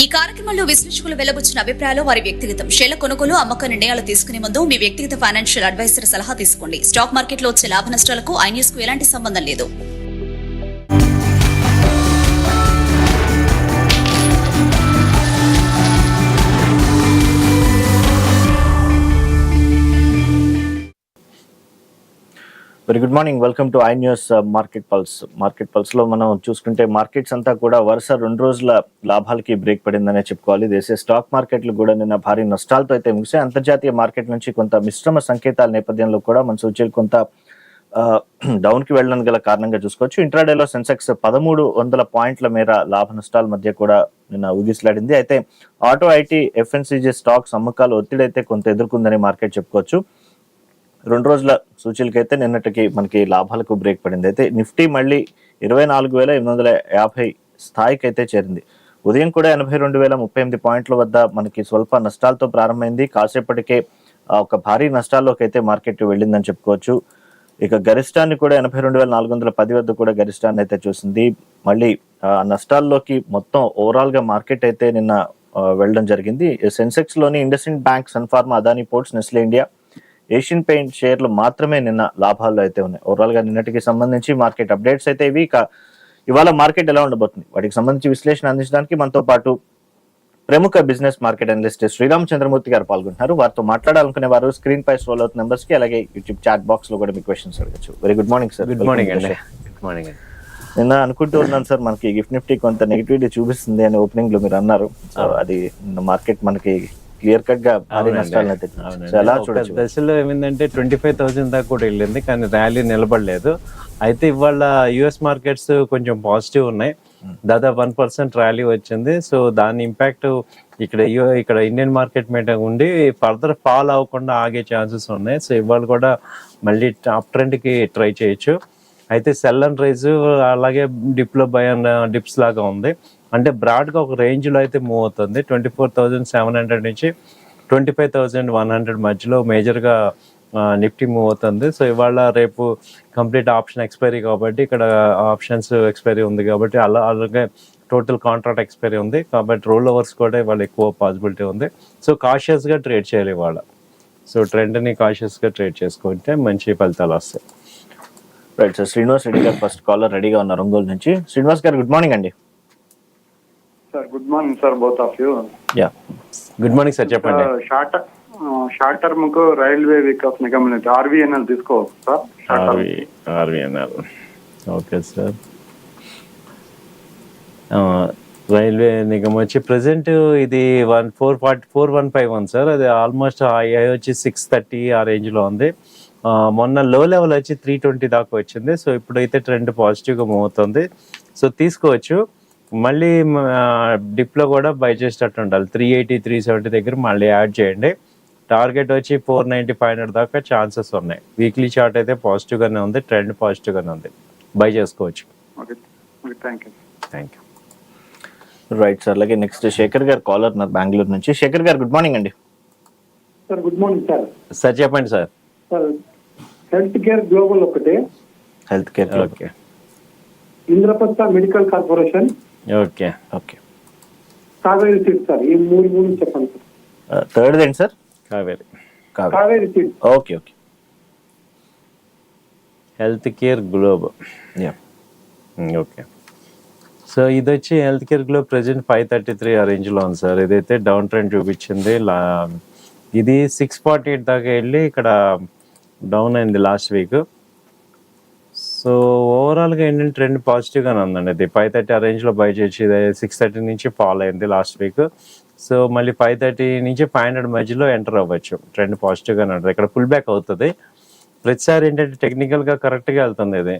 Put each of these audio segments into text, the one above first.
ఈ కార్యక్రమంలో విశ్లేషకులు వెల్లబుచ్చిన అభిప్రాయాలు వారి వ్యక్తిగతం షేర్ల కొనుగోలు అమ్మక నిర్ణయాలు తీసుకునే ముందు మీ వ్యక్తిగత ఫైనాన్షియల్ అడ్వైజర్ సలహా తీసుకోండి. స్టాక్ మార్కెట్లో వచ్చే లాభ నష్టాలకు ఐన్యూస్కు ఎలాంటి సంబంధం లేదు. Very good morning welcome to I news market pulse market పల్స్లో మనం చూసుకుంటే మార్కెట్స్ అంతా కూడా వరుస రెండు రోజుల లాభాలకి బ్రేక్ పడిందనే చెప్పుకోవాలి. దేశీయ స్టాక్ మార్కెట్లు కూడా నిన్న భారీ నష్టాలతో అయితే ముగిసాయి అంతర్జాతీయ మార్కెట్ నుంచి కొంత మిశ్రమ సంకేతాల నేపథ్యంలో కూడా మన సూచీలు కొంత డౌన్కి వెళ్ళడానికి గల కారణంగా చూసుకోవచ్చు. ఇంట్రాడేలో సెన్సెక్స్ పదమూడు వందల పాయింట్ల మేర లాభ నష్టాల మధ్య కూడా నిన్న ఊగిసలాడింది. అయితే ఆటో ఐటీ ఎఫ్ఎన్సీజీ స్టాక్స్ అమ్మకాలు ఒత్తిడి అయితే కొంత ఎదుర్కొందని మార్కెట్ చెప్పుకోవచ్చు. రెండు రోజుల సూచీలకైతే నిన్నటికి మనకి లాభాలకు బ్రేక్ పడింది. అయితే నిఫ్టీ మళ్ళీ ఇరవై నాలుగు వేల ఎనిమిది వందల యాభై స్థాయికి అయితే చేరింది. ఉదయం కూడా ఎనభై రెండు వేల ముప్పై ఎనిమిది పాయింట్ల వద్ద మనకి స్వల్ప నష్టాలతో ప్రారంభమైంది. కాసేపటికే ఒక భారీ నష్టాల్లోకి అయితే మార్కెట్ వెళ్ళిందని చెప్పుకోవచ్చు. ఇక గరిష్టాన్ని కూడా ఎనభై రెండు వేల నాలుగు వందల పది వద్ద కూడా గరిష్టాన్ని అయితే చూసింది. మళ్ళీ నష్టాల్లోకి మొత్తం ఓవరాల్గా మార్కెట్ అయితే నిన్న వెళ్ళడం జరిగింది. సెన్సెక్స్లోని Indus IndusInd bank Sun Pharma Adani ports Nestle India Asian paint షేర్లు మాత్రమే నిన్న లాభాల్లో అయితే ఉన్నాయి. ఓవరాల్గా నిన్నటికి సంబంధించి మార్కెట్ అప్డేట్స్ అయితే ఇవి. ఇక ఇవాళ మార్కెట్ ఎలా ఉండబోతుంది? వాటికి సంబంధించి విశ్లేషణ అందించడానికి మనతో పాటు ప్రముఖ business market analyst Sriram Chandramurthy garu పాల్గొంటున్నారు. వారితో మాట్లాడాలనుకునే వారు స్క్రీన్ పై స్క్రోల్ అవుతున్న నెంబర్స్కి అలాగే యూట్యూబ్ చాట్ బాక్స్లో కూడా మీ క్వశ్చన్స్ అడగచ్చు. Very good morning sir good morning అండి గుడ్ మార్నింగ్ అండి నిన్న అనుకుంటూ ఉన్నాను సార్ మనకి గిఫ్ట్ నిఫ్టీ కొంత నెగిటివిటీ చూపిస్తుంది అని ఓపెనింగ్లో మీరు అన్నారు. సో అది మార్కెట్ మనకి క్లియర్ కట్గా భారీ. నష్టాలను అయితే చూడొచ్చు? దశలో ఏమైందంటే ట్వంటీ ఫైవ్ థౌసండ్ దాకా కూడా వెళ్ళింది కానీ ర్యాలీ నిలబడలేదు. అయితే ఇవాళ యుఎస్ మార్కెట్స్ కొంచెం పాజిటివ్ ఉన్నాయి. దాదాపు వన్ పర్సెంట్ ర్యాలీ వచ్చింది. సో దాని ఇంపాక్ట్ ఇక్కడ ఇక్కడ ఇండియన్ మార్కెట్ మీద ఉండి ఫర్దర్ ఫాల్ అవ్వకుండా ఆగే ఛాన్సెస్ ఉన్నాయి. సో ఇవాళ కూడా మళ్ళీ అప్ ట్రెండ్కి ట్రై చేయొచ్చు. అయితే సెల్ అండ్ రైజ్ అలాగే డిప్లో బై అండ్ డిప్స్ లాగా ఉంది. అంటే బ్రాడ్గా ఒక రేంజ్లో అయితే మూవ్ అవుతుంది. Twenty four thousand seven hundred నుంచి twenty five thousand one hundred మధ్యలో మేజర్గా నిఫ్టీ మూవ్ అవుతుంది. సో ఇవాళ రేపు కంప్లీట్ ఆప్షన్ ఎక్స్పైరీ కాబట్టి ఇక్కడ ఆప్షన్స్ ఎక్స్పైరీ ఉంది కాబట్టి అలా అలాగే టోటల్ కాంట్రాక్ట్ ఎక్స్పైరీ ఉంది. కాబట్టి రోల్ ఓవర్స్ కూడా ఇవాళ ఎక్కువ పాసిబిలిటీ ఉంది. సో కాషియస్గా ట్రేడ్ చేయాలి ఇవాళ. సో ట్రెండ్ని కాషియస్గా ట్రేడ్ చేసుకుంటే మంచి ఫలితాలు వస్తాయి. రైట్ సార్ శ్రీనివాస్ రెడ్డి గారు ఫస్ట్ కాలర్ రెడీగా ఉన్నారు ఒంగోలు నుంచి. శ్రీనివాస్ గారు గుడ్ మార్నింగ్ అండి. Sir good morning sir both of you. Yeah. Good morning sir చెప్పండి. షార్ట్ షార్ట్ టర్మ్కు రైల్వే వికాస్ నిగమ్ నుంచి ఆర్వీఎన్ఎల్ తీసుకోవచ్చు sir? RVNL. Okay sir. Railway Nigam వచ్చి ప్రజెంట్ ఇది one four forty four one five one sir. అది almost high వచ్చి six thirty ఆ రేంజ్లో ఉంది. ఆ, మొన్న లో లెవెల్ వచ్చి త్రీ ట్వంటీ దాకా వచ్చింది. సో ఇప్పుడైతే ట్రెండ్ పాజిటివ్గా మూవ్ అవుతుంది. సో తీసుకోవచ్చు. మళ్ళీ డిప్లో కూడా బై చేసేటట్టు ఉండాలి. త్రీ ఎయిటీ త్రీ సెవెంటీ దగ్గర మళ్ళీ యాడ్ చేయండి. టార్గెట్ వచ్చి ఫోర్ నైంటీ ఫైవ్ హండ్రెడ్ దాకా ఛాన్సెస్ ఉన్నాయి. వీక్లీ చార్ట్ అయితే పాజిటివ్గానే ఉంది ట్రెండ్ పాజిటివ్గానే ఉంది. బై చేసుకోవచ్చు. Thank you. Thank you. Right sir అలాగే నెక్స్ట్ శేఖర్ గారు కాలర్ ఉన్నారు బెంగళూరు నుంచి. శేఖర్ గారు గుడ్ మార్నింగ్ అండి. Sir good morning sir. Sir చెప్పండి sir. Sir health care global ఒకటి. Health care okay. Indraprastha medical corporation. Okay okay. Kaveri seed sir ఈ మూడు మూడు చెప్పండి సార్. థర్డ్ ఏంటి sir? Kaveri. Kaveri. Seed okay okay. Health care globe. Yeah okay. So ఇది వచ్చి హెల్త్ కేర్ గ్లో ప్రెజెంట్ ఫైవ్ థర్టీ త్రీ ఆ రేంజ్లో ఉంది సార్. ఇదైతే డౌన్ ట్రెండ్ చూపించింది. ఇది సిక్స్ ఫార్టీ ఎయిట్ దాకా వెళ్ళి ఇక్కడ డౌన్ అయింది లాస్ట్ వీక్. సో ఓవరాల్గా ఏంటంటే ట్రెండ్ పాజిటివ్గానే ఉందండి. ఇది ఫైవ్ థర్టీ ఆ రేంజ్లో బై చేసి ఇది సిక్స్ థర్టీ నుంచి ఫాల్ అయింది లాస్ట్ వీక్ సో మళ్ళీ ఫైవ్ థర్టీ నుంచి ఫైవ్ హండ్రెడ్ మధ్యలో ఎంటర్ అవ్వచ్చు. ట్రెండ్ పాజిటివ్గానే ఉంటుంది. ఇక్కడ పుల్ బ్యాక్ అవుతుంది. ప్రతిసారి ఏంటంటే టెక్నికల్గా కరెక్ట్గా వెళ్తుంది ఇది.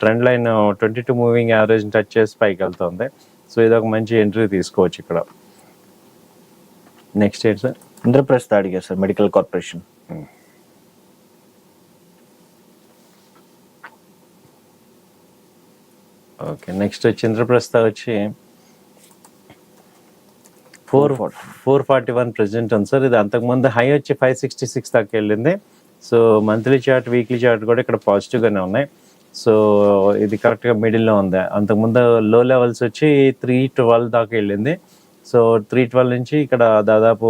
Trend line twenty two moving average touch చేసి పైకి వెళ్తుంది. సో ఇది ఒక మంచి ఎంట్రీ తీసుకోవచ్చు ఇక్కడ. నెక్స్ట్ ఏంటి సార్? ఇంద్రప్రస్థ అడిగారు sir medical corporation okay next వచ్చి ఇంద్రప్రస్థ వచ్చి four four forty. One present ఉంది సార్. ఇది అంతకుముందు హై వచ్చి ఫైవ్ సిక్స్టీ సిక్స్ దాకా వెళ్ళింది. So monthly chart weekly chart కూడా ఇక్కడ పాజిటివ్గానే ఉన్నాయి. సో ఇది కరెక్ట్గా మిడిల్లో ఉంది. అంతకుముందు లో లెవెల్స్ వచ్చి త్రీ ట్వెల్వ్ దాకా వెళ్ళింది. సో త్రీ ట్వెల్వ్ నుంచి ఇక్కడ దాదాపు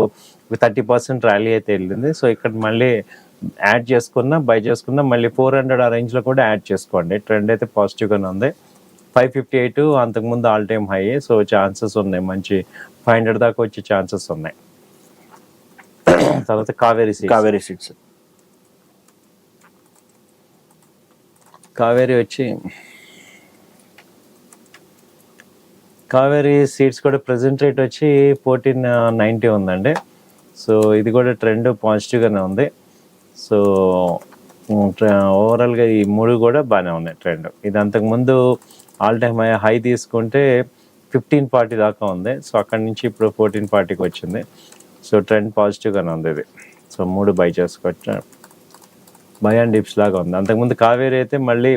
థర్టీ పర్సెంట్ ర్యాలీ అయితే వెళ్ళింది. సో ఇక్కడ మళ్ళీ యాడ్ చేసుకున్నా బై చేసుకున్నా మళ్ళీ ఫోర్ హండ్రెడ్ ఆ రేంజ్లో కూడా యాడ్ చేసుకోండి. ట్రెండ్ అయితే పాజిటివ్గానే ఉంది. ఫైవ్ ఫిఫ్టీ ఎయిట్ అంతకుముందు all time high so chances ఉన్నాయి. మంచి ఫైవ్ హండ్రెడ్ దాకా వచ్చే ఛాన్సెస్ ఉన్నాయి. తర్వాత కావేరీ సీడ్స్ కావేరీ సీడ్స్ కావేరీ వచ్చి కావేరీ సీడ్స్ కూడా ప్రెసెంట్ రేట్ వచ్చి ఫోర్టీన్ నైంటీ ఉందండి. సో ఇది కూడా ట్రెండ్ పాజిటివ్గానే ఉంది. సో ఓవరాల్గా ఈ మూడు కూడా బాగానే ఉన్నాయి ట్రెండ్ ఇది అంతకుముందు ఆల్ టైమ్ హై హై తీసుకుంటే ఫిఫ్టీన్ ఫార్టీ దాకా ఉంది. సో అక్కడి నుంచి ఇప్పుడు ఫోర్టీన్ ఫార్టీకి వచ్చింది. సో ట్రెండ్ పాజిటివ్గానే ఉంది ఇది. సో మూడు బై చేసుకోవచ్చు బై అండ్ డిప్స్ లాగా ఉంది. అంతకుముందు కావేరీ అయితే మళ్ళీ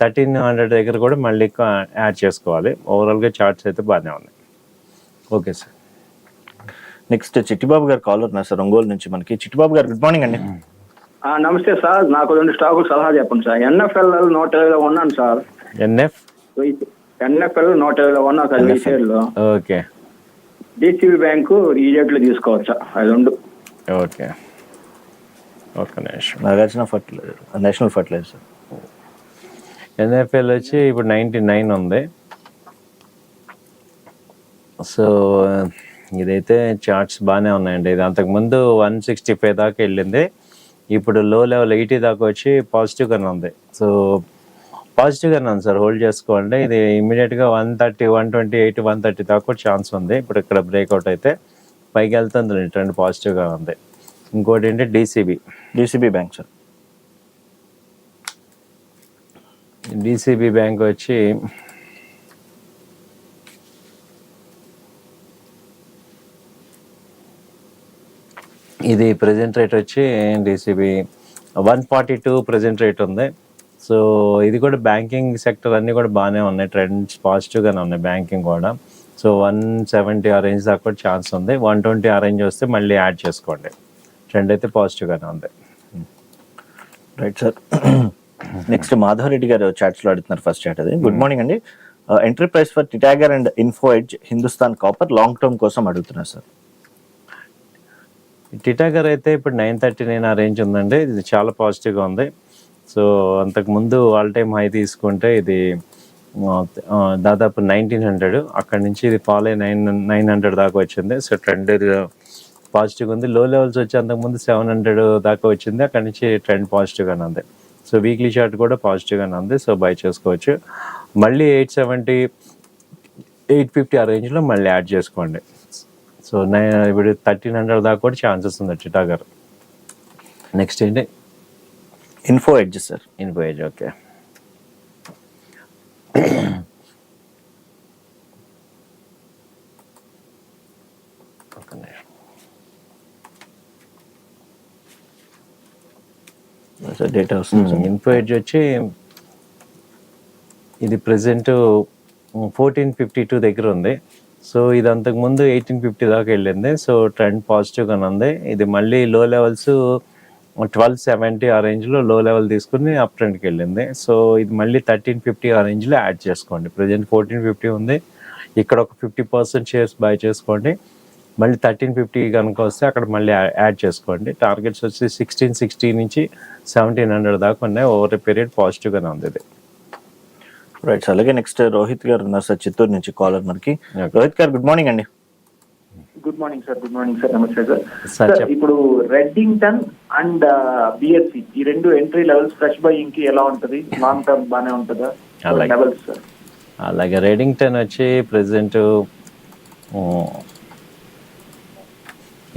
థర్టీన్ హండ్రెడ్ దగ్గర కూడా మళ్ళీ యాడ్ చేసుకోవాలి. ఓవరాల్గా చార్ట్స్ అయితే బాగానే ఉన్నాయి. Okay sir. నెక్స్ట్ చిట్టిబాబు గారు కాల్ ఉన్నారు సార్. ఒంగోలు నుంచి మనకి. చిట్టిబాబు గారు గుడ్ మార్నింగ్ అండి. ఆ, నమస్తే సార్. నాకు రెండు స్టాకులు సలహా చెప్పండి సార్. ఎన్ఎఫ్ఎల్ నూట ఇరవైలో ఉన్నాను సార్. ఎన్ఎఫ్? ఎన్ఎఫ్ఎల్ నూట ఉన్నా సార్ ఈ షేర్లో ఓకే. డిసిబి బ్యాంకు రీజెక్ట్లు తీసుకోవచ్చా అది రెండు ఓకే. ఒక నిమిషం. Nagarjuna fertiliser national fertiliser. NFL వచ్చి ఇప్పుడు నైంటీ నైన్ ఉంది. సో ఇదైతే చార్ట్స్ బాగానే ఉన్నాయండి. ఇది అంతకుముందు వన్ సిక్స్టీ ఫైవ్ దాకా వెళ్ళింది. ఇప్పుడు లో లెవెల్ ఎయిటీ దాకా వచ్చి పాజిటివ్గానే ఉంది. సో పాజిటివ్గానే ఉంది సార్. హోల్డ్ చేసుకోండి. ఇది ఇమీడియట్గా one thirty one twenty eight one thirty దాకా ఛాన్స్ ఉంది. ఇప్పుడు ఇక్కడ బ్రేక్అవుట్ అయితే పైకి వెళ్తుంది. ట్రెండ్ పాజిటివ్గా ఉంది. ఇంకోటి ఏంటి? DCB DCB bank sir DCB bank వచ్చి ఇది ప్రజెంట్ రేట్ వచ్చి DCB one forty two present rate ఉంది. సో ఇది కూడా బ్యాంకింగ్ సెక్టర్ అన్నీ కూడా బాగానే ఉన్నాయి. ట్రెండ్స్ పాజిటివ్గానే ఉన్నాయి బ్యాంకింగ్ కూడా. సో వన్ సెవెంటీ ఆ రేంజ్ దాకా కూడా ఛాన్స్ ఉంది. వన్ ట్వంటీ ఆ రేంజ్ వస్తే మళ్ళీ యాడ్ చేసుకోండి. ట్రెండ్ అయితే పాజిటివ్గానే ఉంది. Right sir next Madhava Reddy garu చాట్స్లో అడుగుతున్నారు ఫస్ట్ చాట్ అది. గుడ్ మార్నింగ్ అండి. Entry price for Titagarh and Info Edge Hindustan copper long term కోసం అడుగుతున్నారు సార్ టిటాగర్ అయితే ఇప్పుడు నైన్ థర్టీ నైన్ ఆ రేంజ్ ఉందండి. ఇది చాలా పాజిటివ్గా ఉంది. సో అంతకుముందు ఆల్ టైమ్ హై తీసుకుంటే ఇది దాదాపు నైన్టీన్ హండ్రెడ్ అక్కడ నుంచి ఇది ఫాల్ అయ్యి నైన్ నైన్ హండ్రెడ్ దాకా వచ్చింది. సో ట్రెండ్ పాజిటివ్గా ఉంది. లో లెవెల్స్ వచ్చి అంతకుముందు సెవెన్ హండ్రెడ్ దాకా వచ్చింది. అక్కడ నుంచి ట్రెండ్ పాజిటివ్గానే ఉంది. సో వీక్లీ చార్ట్ కూడా పాజిటివ్గానే ఉంది. సో బై చేసుకోవచ్చు. మళ్ళీ ఎయిట్ సెవెంటీ ఎయిట్ ఫిఫ్టీ ఆ రేంజ్లో మళ్ళీ యాడ్ చేసుకోండి. సో నైన్ ఇప్పుడు థర్టీన్ హండ్రెడ్ దాకా కూడా ఛాన్సెస్ ఉంది చిటాగర్. నెక్స్ట్ ఏంటి? ఇన్ఫో ఎడ్జ్ సార్ ఓకే ఒక నిమిషం. సార్ డేటా వస్తుంది సార్ ఇన్ఫోయేజ్ వచ్చి ఇది ప్రజెంట్ ఫోర్టీన్ ఫిఫ్టీ టూ దగ్గర ఉంది. సో ఇది అంతకుముందు ఎయిటీన్ ఫిఫ్టీ దాకా వెళ్ళింది. సో ట్రెండ్ పాజిటివ్గానే ఉంది. ఇది మళ్ళీ లో లెవెల్స్ ట్వెల్వ్ సెవెంటీ ఆ రేంజ్లో లో లెవెల్ తీసుకుని అప్ ట్రెండ్కి వెళ్ళింది. సో ఇది మళ్ళీ థర్టీన్ ఫిఫ్టీ ఆ రేంజ్లో యాడ్ చేసుకోండి. ప్రజెంట్ ఫోర్టీన్ ఫిఫ్టీ ఉంది. ఇక్కడ ఒక ఫిఫ్టీ పర్సెంట్ షేర్స్ బై చేసుకోండి. మళ్ళీ థర్టీన్ ఫిఫ్టీ కనుక వస్తే అక్కడ మళ్ళీ యాడ్ చేసుకోండి. టార్గెట్స్ వచ్చి సిక్స్టీన్ సిక్స్టీ నుంచి సెవెంటీన్ హండ్రెడ్ దాకా ఉన్నాయి. ఓవర్ పీరియడ్ పాజిటివ్గానే ఉంది ఇది. రైట్ సార్ అలాగే నెక్స్ట్ రోహిత్ గారు ఉన్నారు సార్. చిత్తూరు నుంచి కాలర్ మనకి. రోహిత్ గారు గుడ్ మార్నింగ్ అండి. Good morning sir good morning sir నమస్తే సార్ సార్ ఇప్పుడు రెడ్డింగ్టన్ అండ్ బిఎస్సి ఈ రెండు ఎంట్రీ లెవెల్స్ ఫ్రెష్ బయింగ్కి ఎలా ఉంటది? లాంగ్ టర్మ్ బానే ఉంటుందా. లెవెల్స్ సార్ అలాగే. రెడింగ్టన్ వచ్చి ప్రజెంట్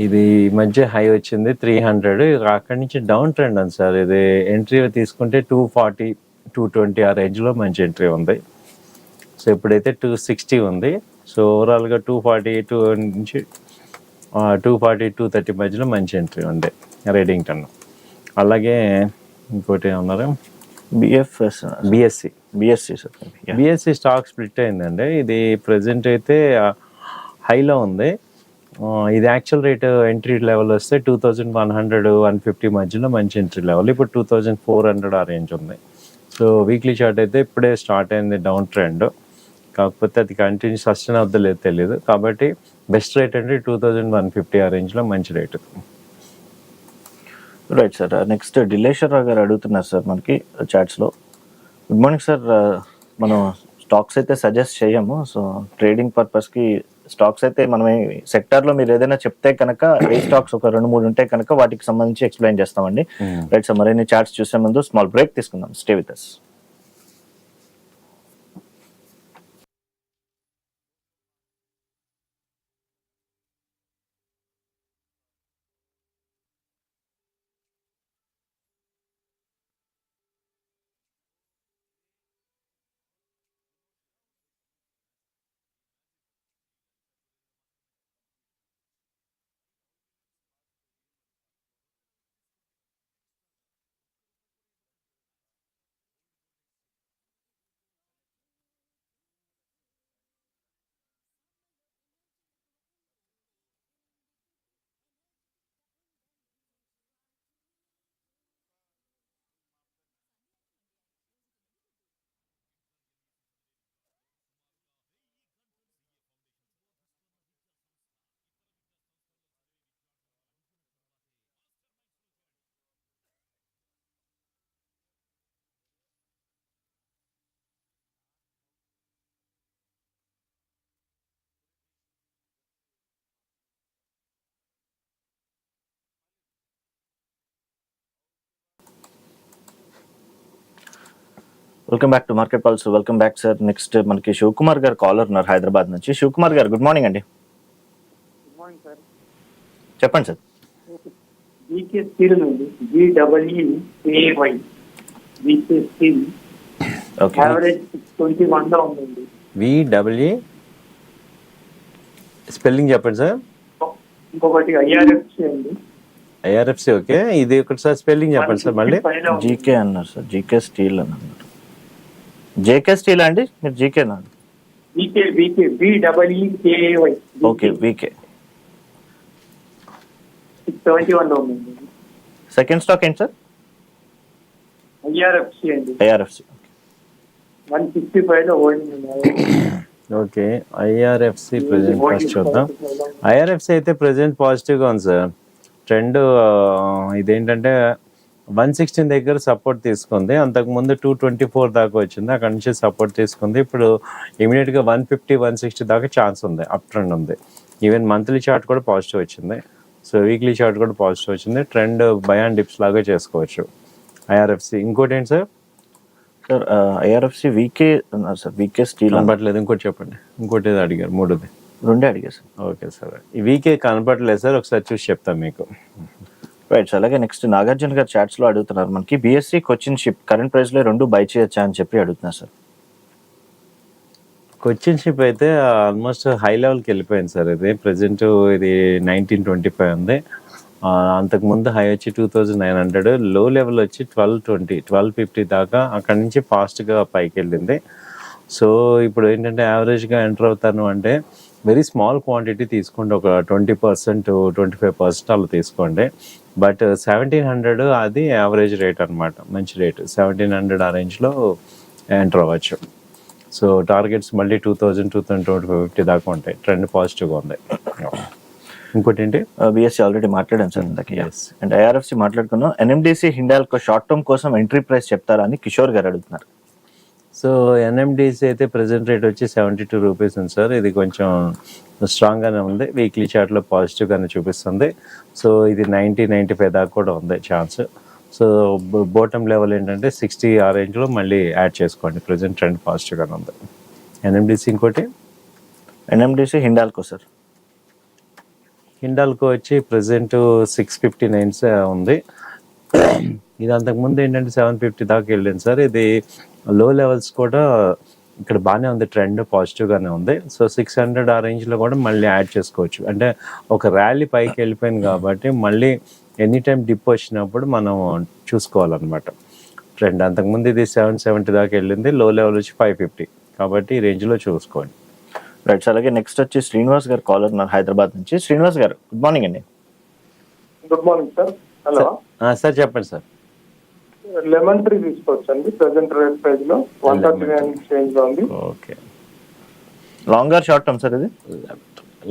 ఇది మధ్య హై వచ్చింది త్రీ హండ్రెడ్ అక్కడి నుంచి డౌన్ ట్రెండ్ ఉంది సార్ ఇది ఎంట్రీ తీసుకుంటే టూ ఫార్టీ టూ ట్వంటీ ఆ రేంజ్లో మంచి ఎంట్రీ ఉంది. సో ఇప్పుడైతే టూ సిక్స్టీ ఉంది. సో ఓవరాల్గా టూ ఫార్టీ టూ నుంచి టూ ఫార్టీ టూ థర్టీ మధ్యలో మంచి ఎంట్రీ ఉంది రెడింగ్టన్ అలాగే ఇంకోటి ఏమన్నారు? BFS BSC BSC sir BSC stock split అయిందండి. ఇది ప్రజెంట్ అయితే హైలో ఉంది. ఇది యాక్చువల్ రేట్ ఎంట్రీ లెవెల్ వస్తే two thousand one hundred one fifty మధ్యలో మంచి ఎంట్రీ లెవెల్ ఇప్పుడు టూ థౌజండ్ ఫోర్ హండ్రెడ్ ఆ రేంజ్ ఉంది. సో వీక్లీ చార్ట్ అయితే ఇప్పుడే స్టార్ట్ అయింది డౌన్ ట్రెండ్ కాకపోతే అది కంటిన్యూ సస్టైన్ అవుద్దో లేదో తెలియదు కాబట్టి బెస్ట్ రేట్ అంటే టూ థౌజండ్ వన్ ఫిఫ్టీ ఆ రేంజ్లో మంచి rate right sir next Dileswara Rao garu అడుగుతున్నారు సార్ మనకి చాట్స్లో గుడ్ మార్నింగ్ సార్ మనం స్టాక్స్ అయితే సజెస్ట్ చేయము. సో ట్రేడింగ్ పర్పస్కి స్టాక్స్ అయితే మనం సెక్టార్లో మీరు ఏదైనా చెప్తే కనుక ఏ స్టాక్స్ ఒక రెండు మూడు ఉంటే కనుక వాటికి సంబంధించి ఎక్స్ప్లెయిన్ చేస్తామండి. రైట్ సార్ మరిన్ని చార్ట్స్ చూసే ముందు స్మాల్ బ్రేక్ తీసుకుందాం. Stay with us welcome back to market pulse welcome back sir next మనకి శివకుమార్ గారు కాలర్ ఉన్నారు హైదరాబాద్ నుంచి. శివకుమార్ గారు గుడ్ మార్నింగ్ అండి. చెప్పండి సార్ విడబ్ల్యూ స్పెల్లింగ్ చెప్పండి సార్ ఇంకొకటి ఐఆర్ఎఫ్సి అండి. ఐఆర్ఎఫ్సి ఓకే ఇది ఒకసారి స్పెల్లింగ్ చెప్పండి సార్ మళ్ళీ. జీకే అన్నారు సార్ జీకే స్టీల్ అని అన్నారు. జేకే స్టీల్ అండి? మీరు GK KAY okay VK seventy వన్లో ఉందండి సెకండ్ స్టాక్ ఏంటి సార్ ఐఆర్ఎఫ్సి అండి. ఐఆర్ఎఫ్సి వన్ సిక్స్టీ హోల్డింగ్ ఉంది. ఓకే ఐఆర్ఎఫ్సి ప్రెసెంట్ ఫస్ట్ చూద్దాం. ఐఆర్ఎఫ్సి అయితే ప్రెసెంట్ పాజిటివ్గా ఉంది సార్ ట్రెండ్ ఇదేంటంటే వన్ సిక్స్టీన్ దగ్గర సపోర్ట్ తీసుకుంది. అంతకుముందు టూ ట్వంటీ ఫోర్ దాకా వచ్చింది. అక్కడ నుంచి సపోర్ట్ తీసుకుంది. ఇప్పుడు ఇమీడియట్గా వన్ ఫిఫ్టీ వన్ సిక్స్టీ దాకా ఛాన్స్ ఉంది. అప్ ట్రెండ్ ఉంది. ఈవెన్ మంత్లీ చార్ట్ కూడా పాజిటివ్ వచ్చింది. సో వీక్లీ చార్ట్ కూడా పాజిటివ్ వచ్చింది. ట్రెండ్ బయాన్ డిప్స్ లాగా చేసుకోవచ్చు. ఐఆర్ఎఫ్సి ఇంకోటి ఏంటి సార్? సార్ ఐఆర్ఎఫ్సి వీకే అన్నారు సార్. వీకే స్టీల్ అన్నారు. కనబడలేదు. ఇంకోటి చెప్పండి. ఇంకోటి ఏదో అడిగారు. మూడోది. రెండే అడిగారు సార్. Okay sir. ఈ వీకే కనపడలేదు సార్. ఒకసారి చూసి చెప్తాను మీకు. రైట్ అలాగే నెక్స్ట్ నాగార్జున గారు చాట్స్లో అడుగుతున్నారు. మనకి బీఎస్సీ కొచ్చిన్ షిప్ కరెంట్ ప్రైస్లో రెండు బై చేయొచ్చా అని చెప్పి అడుగుతున్నారు సార్. కొచ్చిన్ షిప్ అయితే ఆల్మోస్ట్ హై లెవెల్కి వెళ్ళిపోయింది సార్ ఇది. ప్రజెంట్ ఇది నైన్టీన్ ట్వంటీ ఫైవ్ ఉంది అంతకు అంతకుముందు హై వచ్చి టూ థౌజండ్ నైన్ హండ్రెడ్లో లెవెల్ వచ్చి ట్వెల్వ్ ట్వంటీ ట్వెల్వ్ ఫిఫ్టీ దాకా అక్కడి నుంచి ఫాస్ట్గా పైకి వెళ్ళింది. సో ఇప్పుడు ఏంటంటే యావరేజ్గా ఎంటర్ అవుతాను అంటే వెరీ స్మాల్ క్వాంటిటీ తీసుకోండి ఒక twenty percent twenty five percent అలా తీసుకోండి. బట్ సెవెంటీన్ హండ్రెడ్ అది యావరేజ్ రేట్ అన్నమాట. మంచి రేట్ సెవెంటీన్ హండ్రెడ్ ఆ రేంజ్లో ఎంటర్ అవ్వచ్చు. సో టార్గెట్స్ మళ్ళీ two thousand two thousand twenty five fifty దాకా ఉంటాయి. ట్రెండ్ పాజిటివ్గా ఉంది. ఇంకోటి ఏంటి బీఎస్సీ ఆల్రెడీ మాట్లాడాం సార్ ఇందాక. అండ్ ఐఆర్ఎఫ్సి మాట్లాడుకున్నాం. ఎన్ఎండిసి హిండాల్కో షార్ట్ టర్మ్ కోసం ఎంట్రీ ప్రైస్ చెప్తారా అని కిషోర్ గారు అడుగుతున్నారు. సో ఎన్ఎండిసి అయితే ప్రెసెంట్ రేట్ వచ్చి సెవెంటీ టూ రూపీస్ ఉంది సార్. ఇది కొంచెం స్ట్రాంగ్గానే ఉంది. వీక్లీ చార్ట్లో పాజిటివ్గానే చూపిస్తుంది. సో ఇది నైంటీ నైంటీ ఫైవ్ దాకా కూడా ఉంది ఛాన్స్. సో బోటమ్ లెవెల్ ఏంటంటే సిక్స్టీ ఆ రేంజ్లో మళ్ళీ యాడ్ చేసుకోండి. ప్రెసెంట్ ట్రెండ్ పాజిటివ్గానే ఉంది. ఎన్ఎండిసి ఇంకోటి? NMDC Hindalco sir. హిండాల్కో వచ్చి ప్రజెంట్ సిక్స్ ఫిఫ్టీ నైన్స్ ఉంది. ఇది అంతకుముందు ఏంటంటే సెవెన్ ఫిఫ్టీ దాకా వెళ్ళింది సార్. ఇది లో లెవెల్స్ కూడా ఇక్కడ బాగానే ఉంది ట్రెండ్ పాజిటివ్గానే ఉంది. సో సిక్స్ హండ్రెడ్ ఆ రేంజ్లో కూడా మళ్ళీ యాడ్ చేసుకోవచ్చు. అంటే ఒక ర్యాలీ పైకి వెళ్ళిపోయింది కాబట్టి మళ్ళీ ఎనీ టైం డిప్ వచ్చినప్పుడు మనం చూసుకోవాలన్నమాట. ట్రెండ్ అంతకుముందు ఇది సెవెన్ సెవెంటీ దాకా వెళ్ళింది లో లెవెల్ వచ్చి ఫైవ్ ఫిఫ్టీ కాబట్టి ఈ రేంజ్లో చూసుకోండి. రైట్ సార్ అలాగే నెక్స్ట్ వచ్చి శ్రీనివాస్ గారు కాలర్ ఉన్నారు హైదరాబాద్ నుంచి. శ్రీనివాస్ గారు గుడ్ మార్నింగ్ అండి. Good morning sir hello sir చెప్పండి సార్ లెమన్ ట్రీ తీసుకోవచ్చు అండి ప్రెసెంట్ రేట్ ప్రైస్లో వన్ థర్టీ నైన్ చేంజ్లో ఉంది. Okay. Longer short term sir ఇది?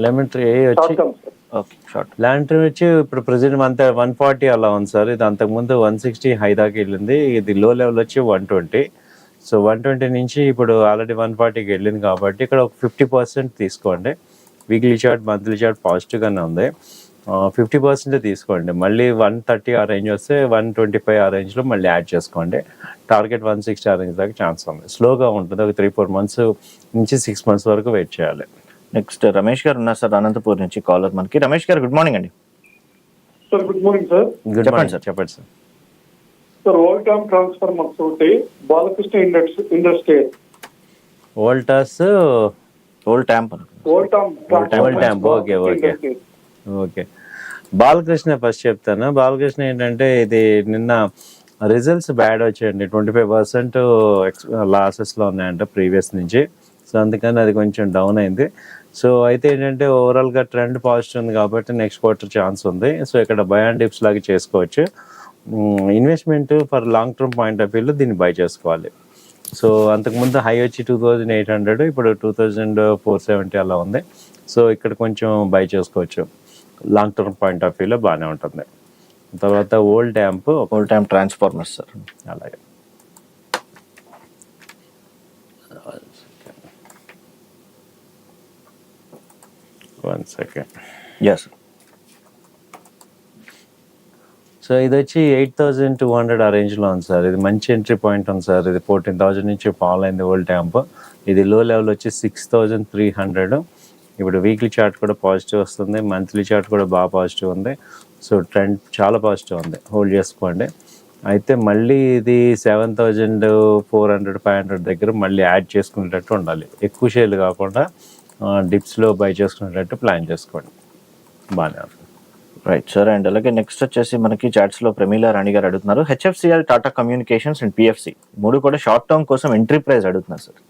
లెమన్ ట్రీ వచ్చి short term sir okay short land tree వచ్చి ఇప్పుడు ప్రజెంట్ అంత వన్ ఫార్టీ అలా ఉంది సార్ ఇది అంతకుముందు వన్ సిక్స్టీ హై దాకా వెళ్ళింది. ఇది లో లెవెల్ వచ్చి one twenty so one twenty నుంచి ఇప్పుడు ఆల్రెడీ వన్ ఫార్టీకి వెళ్ళింది కాబట్టి ఇక్కడ ఒక ఫిఫ్టీ పర్సెంట్ తీసుకోండి. వీక్లీ చార్ట్ మంత్లీ చార్ట్ పాజిటివ్గానే ఉంది. ఫిఫ్టీ పర్సెంట్ తీసుకోండి. మళ్ళీ వన్ థర్టీ ఆ రేంజ్ వస్తే వన్ ట్వంటీ ఫైవ్ ఆ రేంజ్లో మళ్ళీ యాడ్ చేసుకోండి. టార్గెట్ వన్ సిక్స్టీ ఆ రేంజ్ దాకా ఛాన్స్ ఉంది. స్లోగా ఉంటుంది. ఒక త్రీ ఫోర్ మంత్స్ నుంచి సిక్స్ మంత్స్ వరకు వెయిట్ చేయాలి. నెక్స్ట్ రమేష్ గారు ఉన్నారు సార్ అనంతపూర్ నుంచి కాలర్ మనకి. రమేష్ గారు గుడ్ మార్నింగ్ అండి. Sir good morning sir. Good చెప్పండి మార్నింగ్ సార్. చెప్పండి sir. Sir old term transformers ఒకటి Balakrishna indus industry. ట్యాంప్ old term Old Term, okay, okay. Okay. Balakrishna first చెప్తాను. బాలకృష్ణ ఏంటంటే ఇది నిన్న రిజల్ట్స్ బ్యాడ్ వచ్చాయండి. ట్వంటీ ఫైవ్ పర్సెంట్ లాసెస్లో ఉన్నాయంట ప్రీవియస్ నుంచి. సో అందుకని అది కొంచెం డౌన్ అయింది. సో అయితే ఏంటంటే ఓవరాల్గా ట్రెండ్ పాజిటివ్ ఉంది కాబట్టి నెక్స్ట్ క్వార్టర్ ఛాన్స్ ఉంది. సో ఇక్కడ బై అండ్ డిప్స్ లాగా చేసుకోవచ్చు. Investment for long term point of వ్యూలో దీన్ని బై చేసుకోవాలి. సో అంతకుముందు హై వచ్చి టూ థౌజండ్ ఎయిట్ హండ్రెడ్ ఇప్పుడు టూ థౌజండ్ ఫోర్ సెవెంటీ అలా ఉంది. సో ఇక్కడ కొంచెం బై చేసుకోవచ్చు. లాంగ్ టర్మ్ పాయింట్ ఆఫ్ వ్యూలో బాగానే ఉంటుంది. తర్వాత old damp old time transformers sir అలాగే. వన్ సెకండ్ ఎస్ సో ఇది వచ్చి ఎయిట్ థౌజండ్ టూ హండ్రెడ్ ఆ రేంజ్లో ఉంది సార్ ఇది మంచి ఎంట్రీ పాయింట్ ఉంది సార్ ఇది ఫోర్టీన్ థౌజండ్ నుంచి ఫాల్ అయింది ఓల్డ్ ట్యాంప్ ఇది లో లెవెల్ వచ్చి సిక్స్ థౌజండ్ త్రీ హండ్రెడ్ ఇప్పుడు వీక్లీ చార్ట్ కూడా పాజిటివ్ వస్తుంది మంత్లీ చార్ట్ కూడా బాగా పాజిటివ్ ఉంది. సో ట్రెండ్ చాలా పాజిటివ్ ఉంది. హోల్డ్ చేసుకోండి. అయితే మళ్ళీ ఇది seven thousand four hundred five hundred దగ్గర మళ్ళీ యాడ్ చేసుకునేటట్టు ఉండాలి. ఎక్కువ షేర్లు కాకుండా డిప్స్లో బై చేసుకునేటట్టు ప్లాన్ చేసుకోండి. బాగానే ఉంది. రైట్ సార్ అండ్ అలాగే నెక్స్ట్ వచ్చేసి మనకి చాట్స్లో ప్రమీల రాణి గారు అడుగుతున్నారు. HFCL Tata communications and PFC మూడు కూడా షార్ట్ టర్మ్ కోసం ఎంట్రీ ప్రైస్ అడుగుతున్నారు సార్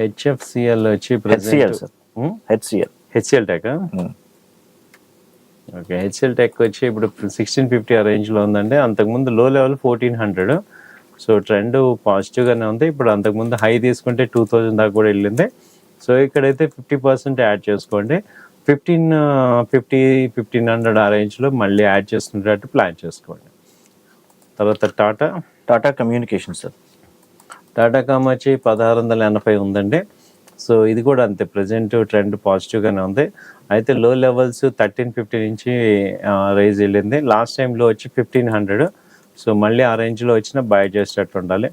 హెచ్ఎఫ్సిఎల్ వచ్చి HCL sir HCL HCL tech okay HCL tech వచ్చి ఇప్పుడు సిక్స్టీన్ ఫిఫ్టీ ఆ రేంజ్లో ఉందండి. అంతకుముందు low level fourteen hundred so trend పాజిటివ్గానే ఉంది. ఇప్పుడు అంతకుముందు హై తీసుకుంటే టూ థౌజండ్ దాకా కూడా వెళ్ళింది. సో ఇక్కడైతే ఫిఫ్టీ పర్సెంట్ యాడ్ చేసుకోండి. ఫిఫ్టీన్ ఫిఫ్టీ ఫిఫ్టీన్ హండ్రెడ్ ఆ రేంజ్లో మళ్ళీ యాడ్ చేసుకునేటట్టు ప్లాన్ చేసుకోండి. తర్వాత Tata Tata communication sir Tata comm వచ్చి పదహారు వందల ఎనభై ఉందండి. సో ఇది కూడా అంతే ప్రజెంట్ ట్రెండ్ పాజిటివ్గానే ఉంది. అయితే లో లెవెల్స్ థర్టీన్ ఫిఫ్టీ నుంచి రైజ్ వెళ్ళింది. లాస్ట్ టైంలో వచ్చి ఫిఫ్టీన్ హండ్రెడ్ సో మళ్ళీ ఆ రేంజ్లో వచ్చిన బై చేసేటట్టు ఉండాలి.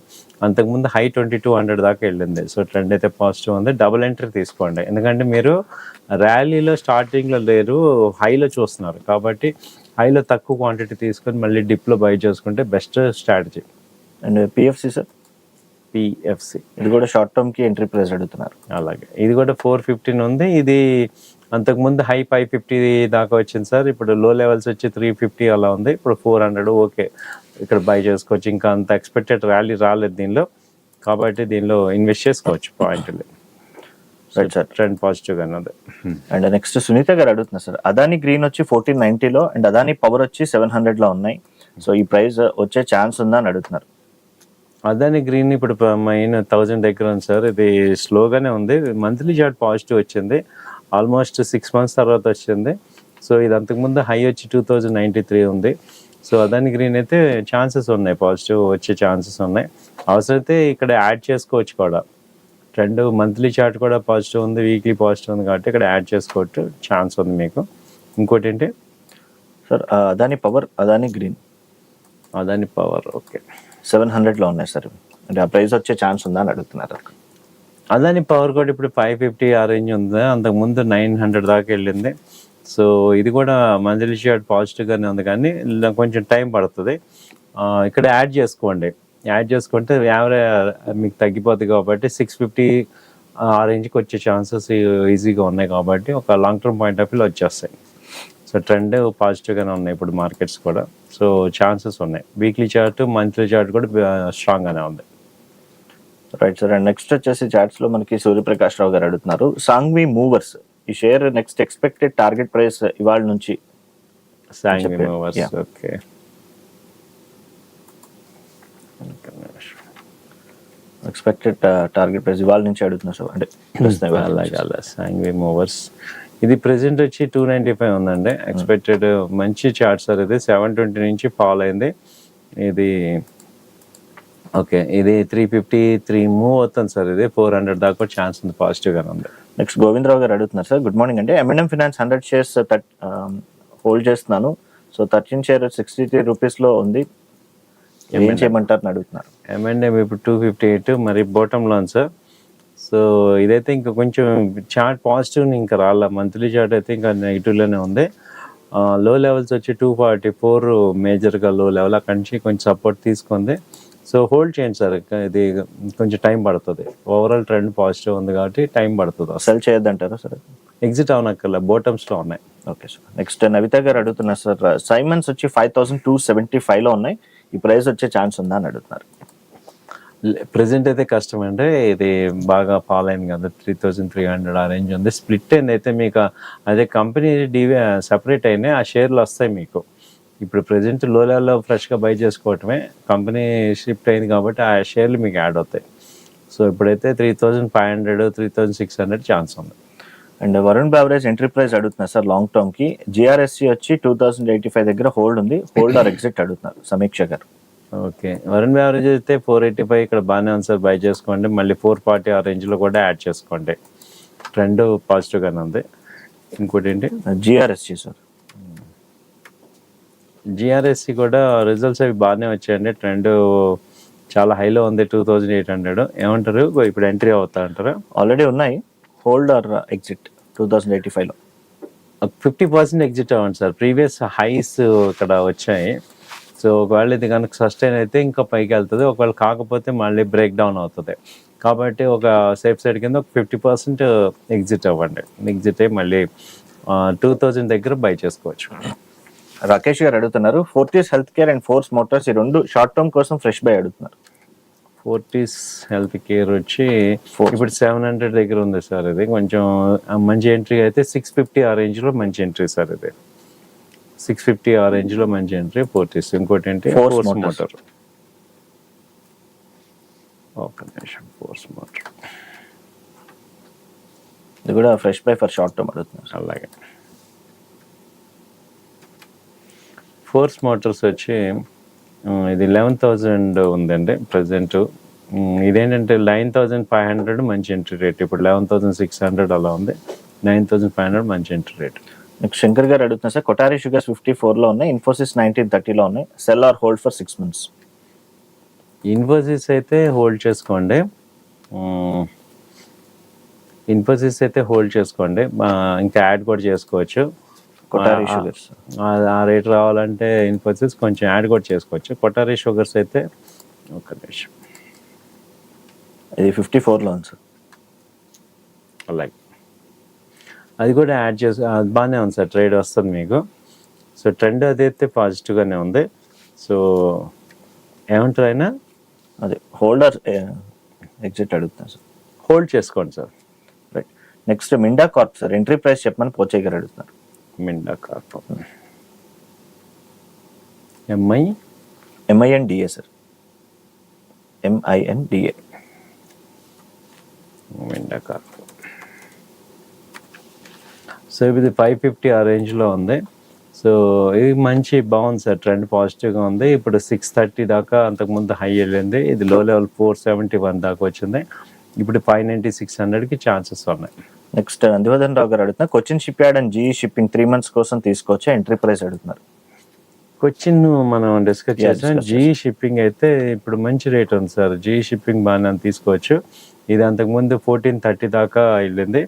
అంతకుముందు హై ట్వంటీ టూ హండ్రెడ్ దాకా వెళ్ళింది. సో ట్రెండ్ అయితే పాజిటివ్ ఉంది. డబుల్ ఎంట్రీ తీసుకోండి. ఎందుకంటే మీరు ర్యాలీలో స్టార్టింగ్లో లేరు హైలో చూస్తున్నారు. కాబట్టి హైలో తక్కువ క్వాంటిటీ తీసుకొని మళ్ళీ డిప్లో బై చేసుకుంటే best strategy and PFC sir PFC ఇది కూడా షార్ట్ టర్మ్కి ఎంట్రీ ప్రైస్ అడుగుతున్నారు. అలాగే. ఇది కూడా ఫోర్ ఫిఫ్టీన్ ఉంది. ఇది అంతకుముందు హై ఫైవ్ ఫిఫ్టీ దాకా వచ్చింది సార్. ఇప్పుడు లో లెవెల్స్ వచ్చి త్రీ ఫిఫ్టీ అలా ఉంది. ఇప్పుడు ఫోర్ హండ్రెడ్ ఓకే ఇక్కడ బై చేసుకోవచ్చు. ఇంకా అంత ఎక్స్పెక్టెడ్ ర్యాలీ రాలేదు దీనిలో. కాబట్టి దీనిలో ఇన్వెస్ట్ చేసుకోవచ్చు పాయింట్ రైట్ సార్ ట్రెండ్ పాజిటివ్గానే ఉంది. అండ్ నెక్స్ట్ సునీత గారు అడుగుతున్నారు సార్ అదాని గ్రీన్ వచ్చి ఫోర్టీన్ నైన్టీలో అండ్ అదాని పవర్ వచ్చి సెవెన్ హండ్రెడ్లో ఉన్నాయి. సో ఈ ప్రైస్ వచ్చే ఛాన్స్ ఉందా అని అడుగుతున్నారు. అదాని గ్రీన్ ఇప్పుడు మెయిన్ థౌజండ్ దగ్గర ఉంది సార్. ఇది స్లోగానే ఉంది. మంత్లీ చార్ట్ పాజిటివ్ వచ్చింది. ఆల్మోస్ట్ సిక్స్ మంత్స్ తర్వాత వచ్చింది. సో ఇది అంతకుముందు హై వచ్చి టూ థౌజండ్ నైంటీ త్రీ ఉంది. సో అదాని గ్రీన్ అయితే ఛాన్సెస్ ఉన్నాయి. పాజిటివ్ వచ్చే ఛాన్సెస్ ఉన్నాయి. అవసరమైతే ఇక్కడ యాడ్ చేసుకోవచ్చు కూడా. ట్రెండ్ మంత్లీ చార్ట్ కూడా పాజిటివ్ ఉంది. వీక్లీ పాజిటివ్ ఉంది కాబట్టి ఇక్కడ యాడ్ చేసుకోవచ్చు. ఛాన్స్ ఉంది మీకు. ఇంకోటి ఏంటి? Sir Adani power Adani green Adani power okay seven హండ్రెడ్లో ఉన్నాయి సార్ అంటే ఆ ప్రైస్ వచ్చే ఛాన్స్ ఉందా అని అడుగుతున్నారు. అదాని పవర్ కూడా ఇప్పుడు ఫైవ్ ఫిఫ్టీ ఆ రేంజ్ ఉంది. అంతకు ముందు నైన్ హండ్రెడ్ దాకా వెళ్ళింది. సో ఇది కూడా మంజలి షార్ట్ పాజిటివ్గానే ఉంది కానీ కొంచెం టైం పడుతుంది. ఇక్కడ యాడ్ చేసుకోండి. యాడ్ చేసుకుంటే యావరేజ్ మీకు తగ్గిపోతుంది కాబట్టి సిక్స్ ఫిఫ్టీ ఆ రేంజ్కి వచ్చే ఛాన్సెస్ ఈజీగా ఉన్నాయి కాబట్టి ఒక లాంగ్ టర్మ్ పాయింట్ ఆఫ్ వ్యూలో వచ్చేస్తాయి. సో ట్రెండ్ పాజిటివ్గానే ఉన్నాయి ఇప్పుడు మార్కెట్స్ కూడా. సో ఛాన్సెస్ ఉన్నాయి. వీక్లీ చార్ట్ మంత్లీ చార్ట్ కూడా స్ట్రాంగ్గానే ఉంది. Right sir. అండ్ నెక్స్ట్ వచ్చేసి చాట్స్లో మనకి సూర్యప్రకాష్ రావు గారు అడుగుతున్నారు. సాంగ్వి మూవర్స్ ఈ share next expected target price ఇవాళ నుంచి సాంగ్ చెప్పే- movers. Okay. Expected target price ఇవాళ నుంచి అడుగుతున్నారు సార్. అంటే సాంగ్వీ మూవర్స్. ఇది ప్రెసెంట్ వచ్చి టూ నైంటీ ఫైవ్ ఉందండి. ఎక్స్పెక్టెడ్ మంచి చార్ట్ సార్ ఇది. సెవెన్ ట్వంటీ నుంచి ఫాల్ అయింది. ఇది ఓకే ఇది త్రీ ఫిఫ్టీ త్రీ మూవ్ అవుతుంది సార్ ఇది. ఫోర్ హండ్రెడ్ దాకా ఛాన్స్ ఉంది పాజిటివ్గానే ఉంది. నెక్స్ట్ గోవిందరావు గారు అడుగుతున్నారు సార్ గుడ్ మార్నింగ్ అండి. MNM finance hundred shares hold చేస్తున్నాను. So thirteen share sixty three రూపీస్లో ఉంది. ఏం చేయమంటారు అని అడుగుతున్నారు. ఎంఎండ్ఎం ఇప్పుడు టూ ఫిఫ్టీ ఎయిట్ మరి బాటమ్ లోన్ సార్ సో ఇదైతే ఇంకా కొంచెం చార్ట్ పాజిటివ్ ఇంకా రాల. మంత్లీ చార్ట్ అయితే ఇంకా నెగిటివ్లోనే ఉంది. లో లెవెల్స్ వచ్చి టూ ఫార్టీ ఫోర్ మేజర్గా లో లెవెల్ అక్కడి నుంచి కొంచెం సపోర్ట్ తీసుకుంది. సో హోల్డ్ చేయండి సార్. ఇది కొంచెం టైం పడుతుంది. ఓవరాల్ ట్రెండ్ పాజిటివ్ ఉంది కాబట్టి టైం పడుతుంది సెల్ చేయొద్దంటారా సార్? ఎగ్జిట్ అవనక్కర్లే. బాటమ్స్లో ఉన్నాయి. ఓకే సార్ నెక్స్ట్ నవిత గారు అడుగుతున్నారు సార్ సైమన్స్ వచ్చి ఫైవ్ థౌసండ్ టూ సెవెంటీ ఫైవ్లో ఉన్నాయి. ఈ ప్రైస్ వచ్చే ఛాన్స్ ఉందా అని అడుగుతున్నారు. ప్రెసెంట్ అయితే కష్టం అంటే ఇది బాగా ఫాల్ అయింది కదా త్రీ థౌజండ్ త్రీ హండ్రెడ్ ఆ రేంజ్ ఉంది. స్ప్లిట్ అయింది. అయితే మీకు అదే కంపెనీ డివి సపరేట్ అయినాయి. ఆ షేర్లు వస్తాయి మీకు. ఇప్పుడు ప్రజెంట్లో లెవెల్లో ఫ్రెష్గా బై చేసుకోవటమే. కంపెనీ షిఫ్ట్ అయింది కాబట్టి ఆ షేర్లు మీకు యాడ్ అవుతాయి. సో ఇప్పుడైతే three thousand five hundred three thousand six hundred chance ఉంది. And Varun beverage entry price అడుగుతున్నారు సార్ లాంగ్ టర్మ్కి. జిఆర్ఎస్సి వచ్చి టూ థౌసండ్ ఎయిటీ ఫైవ్ దగ్గర హోల్డ్ ఉంది. హోల్డ్ ఆర్ ఎగ్జిట్ అడుగుతున్నారు సమీక్ష గారు. ఓకే. వరుణ్ యావరేజ్ అయితే ఫోర్ ఎయిటీ ఫైవ్ ఇక్కడ బాగానే ఉంది సార్. బై చేసుకోండి. మళ్ళీ ఫోర్ ఫార్టీ ఆ రేంజ్లో కూడా యాడ్ చేసుకోండి. ట్రెండ్ పాజిటివ్గానే ఉంది. ఇంకోటి ఏంటి? GRSC sir. జిఆర్ఎస్సి కూడా రిజల్ట్స్ అవి బాగానే వచ్చాయండి. ట్రెండ్ చాలా హైలో ఉంది టూ థౌజండ్ ఎయిట్ హండ్రెడ్ ఏమంటారు? ఇప్పుడు ఎంట్రీ అవుతా అంటారా? ఆల్రెడీ ఉన్నాయి. Hold or exit two thousand eighty ఫైవ్లో ఫిఫ్టీ పర్సెంట్ ఎగ్జిట్ అవ్వండి సార్. ప్రీవియస్ హైస్ ఇక్కడ వచ్చాయి. సో ఒకవేళ ఇది కనుక సస్టైన్ అయితే ఇంకా పైకి వెళ్తుంది. ఒకవేళ కాకపోతే మళ్ళీ బ్రేక్ డౌన్ అవుతుంది. కాబట్టి ఒక సేఫ్ సైడ్ కింద ఒక ఫిఫ్టీ పర్సెంట్ ఎగ్జిట్ అవ్వండి. ఎగ్జిట్ అయ్యి మళ్ళీ టూ థౌజండ్ దగ్గర బై చేసుకోవచ్చు. రాకేష్ గారు అడుగుతున్నారు Fortis health care and Force Motors ఈ రెండు షార్ట్ టర్మ్ కోసం ఫ్రెష్ బై అడుగుతున్నారు. ఫోర్టీస్ హెల్త్ కేర్ వచ్చి ఇప్పుడు సెవెన్ హండ్రెడ్ దగ్గర ఉంది సార్ ఇది. కొంచెం మంచి ఎంట్రీ అయితే సిక్స్ ఫిఫ్టీ ఆ రేంజ్లో మంచి ఎంట్రీ సార్ ఇది. సిక్స్ ఫిఫ్టీ ఆ రేంజ్లో మంచి ఎంట్రీ ఫోర్టీస్ ఇంకోటి ఏంటి ఫోర్స్. మోటార్ ఒక నిమిషం ఫోర్స్ మోటార్ ఇది కూడా fresh buy for short term అడుగుతున్నారు అలాగే. ఫోర్స్ మోటార్స్ వచ్చి ఇది లెవెన్ థౌజండ్ ఉందండి ప్రజెంట్ ఇదేంటంటే నైన్ థౌజండ్ ఫైవ్ హండ్రెడ్ మంచి ఎంట్రీ రేట్ ఇప్పుడు లెవెన్ థౌజండ్ సిక్స్ హండ్రెడ్ అలా ఉంది. నైన్ థౌజండ్ ఫైవ్ హండ్రెడ్ మంచి ఎంట్రీ రేట్ నెక్స్ట్ శంకర్ గారు అడుగుతున్నారు సార్ కొటారి షుగర్స్ ఫిఫ్టీ ఫోర్లో ఉన్నాయి ఇన్ఫోసిస్ నైన్టీన్ థర్టీలో ఉన్నాయి. Sell or hold for six months Infosys అయితే హోల్డ్ చేసుకోండి. ఇన్ఫోసిస్ అయితే హోల్డ్ చేసుకోండి. ఇంకా యాడ్ కూడా చేసుకోవచ్చు. కొటారి షుగర్స్. ఆ- ఆ రేట్ రావాలంటే ఇన్ఫోసిస్ కొంచెం యాడ్ కూడా చేసుకోవచ్చు. కొటారి షుగర్స్ అయితే ఒక నిమిషం. ఇది ఫిఫ్టీ ఫోర్లో ఉంది సార్. అలాగే. అది కూడా యాడ్ చేసి అది బాగానే ఉంది సార్ ట్రేడ్ వస్తుంది మీకు. సో ట్రెండ్ అదైతే పాజిటివ్గానే ఉంది. సో ఏమంటారు అయినా అదే హోల్డర్ ఎగ్జిట్ అడుగుతున్నారు సార్. హోల్డ్ చేసుకోండి sir. Right. Next Minda corp sir. Entry price చెప్పమని పోచే గారు అడుగుతున్నారు. Minda corp. M I M I N D A sir. M I N D A Minda corp. So ఇది ఫైవ్ ఫిఫ్టీ ఆ రేంజ్లో ఉంది. సో ఇది మంచి బాగుంది సార్ ట్రెండ్ పాజిటివ్గా ఉంది. ఇప్పుడు సిక్స్ థర్టీ దాకా అంతకుముందు హై వెళ్ళింది. ఇది low level four seventy one దాకా వచ్చింది. ఇప్పుడు ఫైవ్ నైంటీ సిక్స్ హండ్రెడ్కి ఛాన్సెస్ ఉన్నాయి. నెక్స్ట్ నందివర్ధన్ రావు గారు అడుగుతున్నారు Cochin ship yard and GE shipping three months కోసం తీసుకోవచ్చా? ఎంట్రీ ప్రైస్ అడుగుతున్నారు. కొచ్చిన్ మనం డిస్కస్ చేసాం జీ షిప్పింగ్ అయితే ఇప్పుడు మంచి రేట్ ఉంది సార్. జీ షిప్పింగ్ బాగానే తీసుకోవచ్చు. ఇది అంతకుముందు ఫోర్టీన్ థర్టీ దాకా వెళ్ళింది.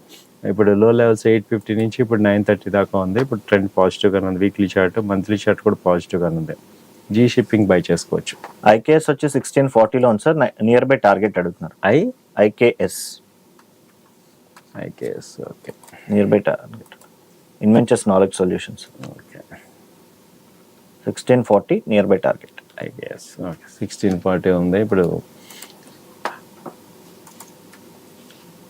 ఇప్పుడు లో లెవెల్స్ ఎయిట్ ఫిఫ్టీ నుంచి ఇప్పుడు నైన్ థర్టీ దాకా ఉంది. ఇప్పుడు ట్రెండ్ పాజిటివ్గా ఉంది. వీక్లీ చార్ట్ మంత్లీ చార్ట్ కూడా పాజిటివ్గా ఉంది. జీ షిప్పింగ్ బై చేసుకోవచ్చు. ఐకేఎస్ వచ్చి సిక్స్టీన్ ఫార్టీలో ఉంది సార్ నియర్ బై టార్గెట్ అడుగుతున్నారు. I IKS IKS okay near buy target Inventurus knowledge solutions okay sixteen forty near buy target IKS okay sixteen forty ఉంది. ఇప్పుడు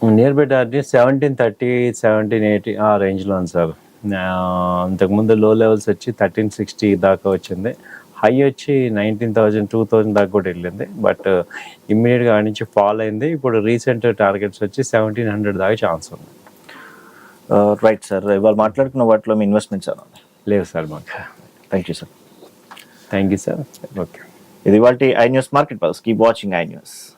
near buy target seventeen thirty seventeen eighty ఆ రేంజ్లో ఉంది sir. ఆ, అంతకుముందు లో levels వచ్చి థర్టీన్ సిక్స్టీ దాకా వచ్చింది. హై వచ్చి నైన్టీన్ థౌజండ్ టూ థౌజండ్ దాకా కూడా వెళ్ళింది. బట్ ఇమ్మీడియట్గా ఆ నుంచి ఫాల్ అయింది. ఇప్పుడు రీసెంట్ టార్గెట్స్ వచ్చి సెవెంటీన్ హండ్రెడ్ దాకా ఛాన్స్ ఉంది. రైట్ సార్ ఇవాళ మాట్లాడుకున్న వాటిలో మీ ఉన్నాయి లేదు సార్ మాకు. Thank you sir thank you sir okay ఇది వాటి I news market pulse. Keep watching I news.